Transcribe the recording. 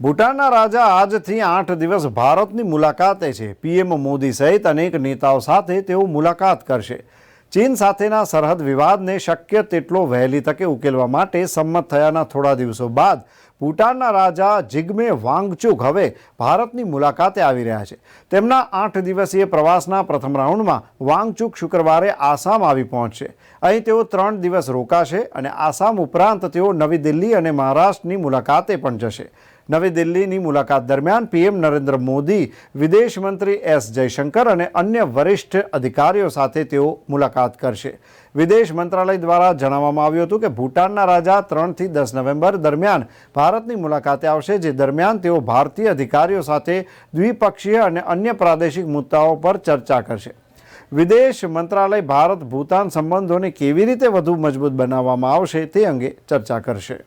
ભૂટાનના રાજા આજથી આઠ દિવસ ભારતની મુલાકાતે છે. પીએમ મોદી સહિત અનેક નેતાઓ સાથે તેઓ મુલાકાત કરશે. ચીન સાથેના સરહદ વિવાદને શક્ય તેટલો વહેલી તકે ઉકેલવા માટે સંમત થયાના થોડા દિવસો બાદ ભૂટાનના રાજા જિગ્મે વાંગચુક હવે ભારતની મુલાકાતે આવી રહ્યા છે. તેમના આઠ દિવસીય પ્રવાસના પ્રથમ રાઉન્ડમાં વાંગચુક શુક્રવારે આસામ આવી પહોંચશે. અહીં તેઓ ત્રણ દિવસ રોકાશે અને આસામ ઉપરાંત તેઓ નવી દિલ્હી અને મહારાષ્ટ્રની મુલાકાતે પણ જશે. નવી દિલ્હીની મુલાકાત દરમિયાન પીએમ નરેન્દ્ર મોદી વિદેશ મંત્રી એસ જયશંકર અને અન્ય વરિષ્ઠ અધિકારીઓ સાથે તેઓ મુલાકાત કરશે. વિદેશ મંત્રાલય દ્વારા જણાવવામાં આવ્યું હતું કે ભૂટાનના રાજા ત્રણથી દસ નવેમ્બર દરમિયાન ભારતની મુલાકાતે આવશે, જે દરમિયાન તેઓ ભારતીય અધિકારીઓ સાથે દ્વિપક્ષીય અને અન્ય પ્રાદેશિક મુદ્દાઓ પર ચર્ચા કરશે. વિદેશ મંત્રાલય ભારત ભૂતાન સંબંધોને કેવી રીતે વધુ મજબૂત બનાવવામાં આવશે તે અંગે ચર્ચા કરશે.